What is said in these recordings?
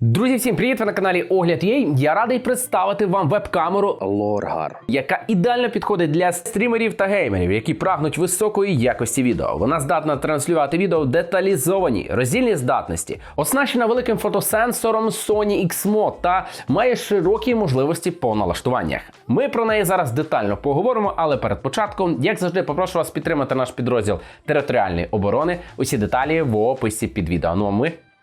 Друзі, всім привіт! Ви на каналі Огляд Єй. Я радий представити вам веб-камеру Лоргар, яка ідеально підходить для стрімерів та геймерів, які прагнуть високої якості відео. Вона здатна транслювати відео в деталізованій роздільній здатності, оснащена великим фотосенсором Sony XMO та має широкі можливості по налаштуваннях. Ми про неї зараз детально поговоримо, але перед початком, як завжди, попрошу вас підтримати наш підрозділ територіальної оборони. Усі деталі в описі під відео. Ну а ми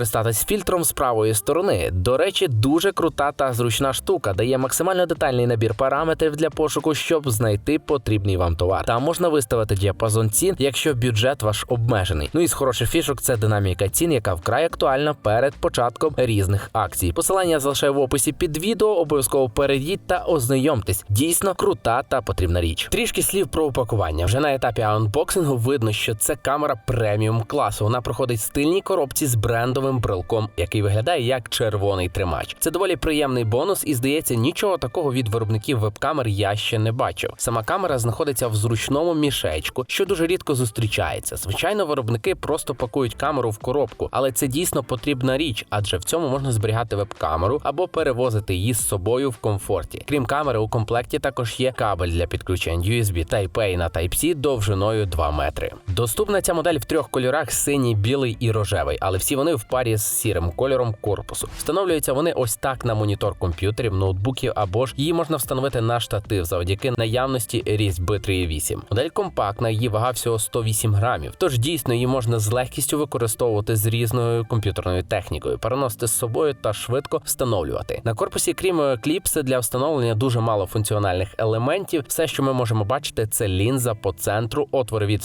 скористатись фільтром з правої сторони. До речі, дуже крута та зручна штука, дає максимально детальний набір параметрів для пошуку, щоб знайти потрібний вам товар. Там можна виставити діапазон цін, якщо бюджет ваш обмежений. Ну і з хороших фішок це динаміка цін, яка вкрай актуальна перед початком різних акцій. Посилання я залишаю в описі під відео. Обов'язково перейдіть та ознайомтесь. Дійсно крута та потрібна річ. Трішки слів про упакування. Вже на етапі анбоксингу видно, що це камера преміум класу. Вона проходить в стильній коробці з брендовим брелком, який виглядає як червоний тримач. Це доволі приємний бонус, і здається, нічого такого від виробників веб-камер я ще не бачив. Сама камера знаходиться в зручному мішечку, що дуже рідко зустрічається. Звичайно, виробники просто пакують камеру в коробку, але це дійсно потрібна річ, адже в цьому можна зберігати веб-камеру або перевозити її з собою в комфорті. Крім камери, у комплекті також є кабель для підключень USB Type-A на Type-C довжиною 2 метри. Доступна ця модель в трьох кольорах: синій, білий і рожевий, але всі вони в парі з сірим кольором корпусу. Встановлюються вони ось так на монітор комп'ютерів, ноутбуків або ж її можна встановити на штатив завдяки наявності різьби 3.8. Модель компактна, її вага всього 108 грамів. Тож дійсно її можна з легкістю використовувати з різною комп'ютерною технікою, переносити з собою та швидко встановлювати. На корпусі, крім кліпси для встановлення дуже мало функціональних елементів. Все, що ми можемо бачити, це лінза по центру, отвори від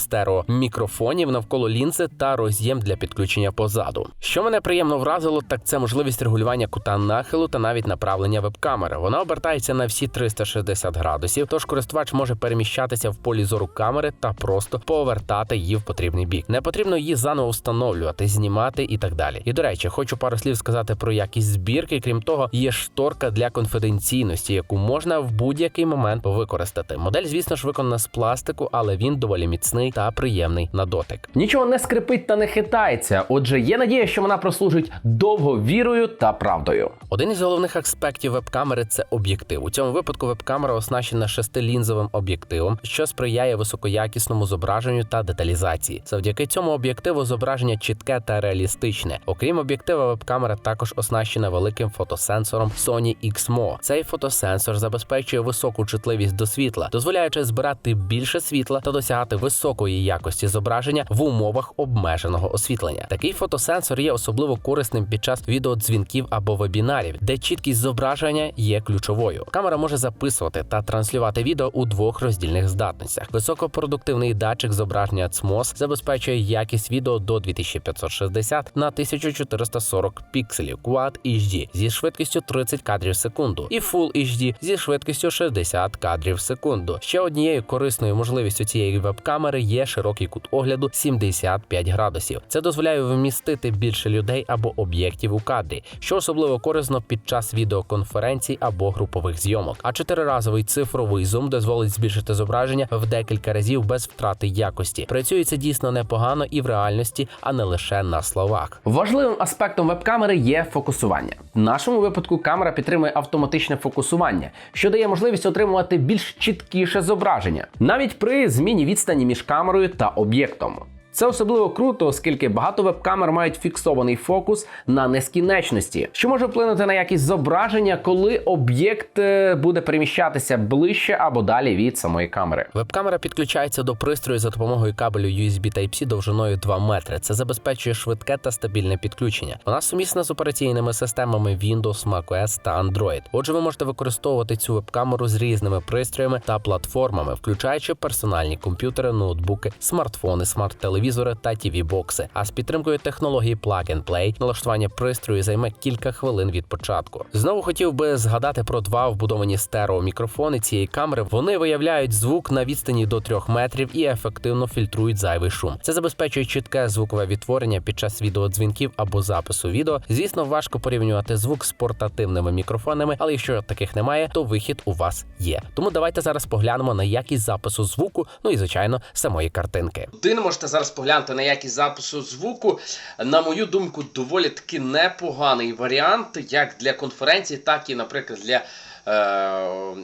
стереомікрофонів навколо лінзи та роз'єм для підключення позаду. Що мене приємно вразило, так це можливість регулювання кута нахилу та навіть направлення веб-камери. Вона обертається на всі 360 градусів, тож користувач може переміщатися в полі зору камери та просто повертати її в потрібний бік. Не потрібно її заново встановлювати, знімати і так далі. І до речі, хочу пару слів сказати про якість збірки. Крім того, є шторка для конфіденційності, яку можна в будь-який момент використати. Модель, звісно ж, виконана з пластику, але він доволі міцний та приємний на дотик. Нічого не скрипить та не хитається. Отже, є надія, що вона прослужить довго вірою та правдою. Один із головних аспектів веб-камери це об'єктив. У цьому випадку веб-камера оснащена шестилінзовим об'єктивом, що сприяє високоякісному зображенню та деталізації. Завдяки цьому об'єктиву зображення чітке та реалістичне. Окрім об'єктива, веб-камера також оснащена великим фотосенсором Sony XMO. Цей фотосенсор забезпечує високу чутливість до світла, дозволяючи збирати більше світла та досягати високої якості зображення в умовах обмеженого освітлення. Такий фотосенсор є особливо корисним під час відеодзвінків або вебінарів, де чіткість зображення є ключовою. Камера може записувати та транслювати відео у двох роздільних здатностях. Високопродуктивний датчик зображення CMOS забезпечує якість відео до 2560 на 1440 пікселів Quad HD зі швидкістю 30 кадрів в секунду і Full HD зі швидкістю 60 кадрів в секунду. Ще однією корисною можливістю цієї веб-камери є широкий кут огляду 75 градусів. Це дозволяє вмістити більше людей або об'єктів у кадрі, що особливо корисно під час відеоконференцій або групових зйомок. А чотириразовий цифровий зум дозволить збільшити зображення в декілька разів без втрати якості. Працює це дійсно непогано і в реальності, а не лише на словах. Важливим аспектом веб-камери є фокусування. В нашому випадку камера підтримує автоматичне фокусування, що дає можливість отримувати більш чіткіше зображення, навіть при зміні відстані між камерою та obiektom. Це особливо круто, оскільки багато веб-камер мають фіксований фокус на нескінченності, що може вплинути на якість зображення, коли об'єкт е, буде переміщатися ближче або далі від самої камери. Веб-камера підключається до пристрою за допомогою кабелю USB Type-C довжиною 2 метри. Це забезпечує швидке та стабільне підключення. Вона сумісна з операційними системами Windows, macOS та Android. Отже, ви можете використовувати цю веб-камеру з різними пристроями та платформами, включаючи персональні комп'ютери, ноутбуки, смартфони, смарт-телевізори телевізори та tv бокси А з підтримкою технології Plug and Play налаштування пристрою займе кілька хвилин від початку. Знову хотів би згадати про два вбудовані стереомікрофони цієї камери. Вони виявляють звук на відстані до 3 метрів і ефективно фільтрують зайвий шум. Це забезпечує чітке звукове відтворення під час відеодзвінків або запису відео. Звісно, важко порівнювати звук з портативними мікрофонами, але якщо таких немає, то вихід у вас є. Тому давайте зараз поглянемо на якість запису звуку, ну і звичайно самої картинки. Години можете зараз поглянути на якість запису звуку. На мою думку, доволі таки непоганий варіант, як для конференції, так і, наприклад, для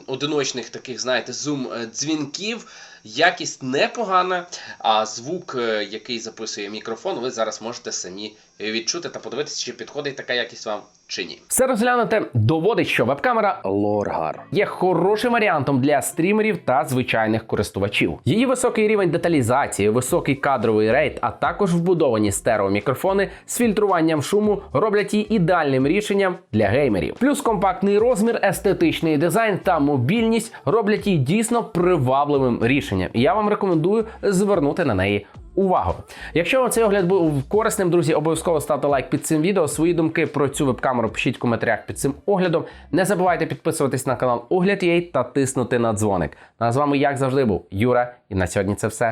одиночних таких, знаєте, зум-дзвінків. Якість непогана, а звук, е, який записує мікрофон, ви зараз можете самі відчути та подивитися, чи підходить така якість вам чи ні. Все розглянуте доводить, що веб-камера Лоргар є хорошим варіантом для стрімерів та звичайних користувачів. Її високий рівень деталізації, високий кадровий рейт, а також вбудовані стереомікрофони з фільтруванням шуму роблять її ідеальним рішенням для геймерів. Плюс компактний розмір, естетичний дизайн та мобільність роблять її дійсно привабливим рішенням. І я вам рекомендую звернути на неї увагу. Якщо вам цей огляд був корисним, друзі, обов'язково ставте лайк під цим відео. Свої думки про цю веб-камеру пишіть в коментарях під цим оглядом. Не забувайте підписуватись на канал Огляд.ua та тиснути на дзвоник. Ну, а з вами, як завжди, був Юра, і на сьогодні це все.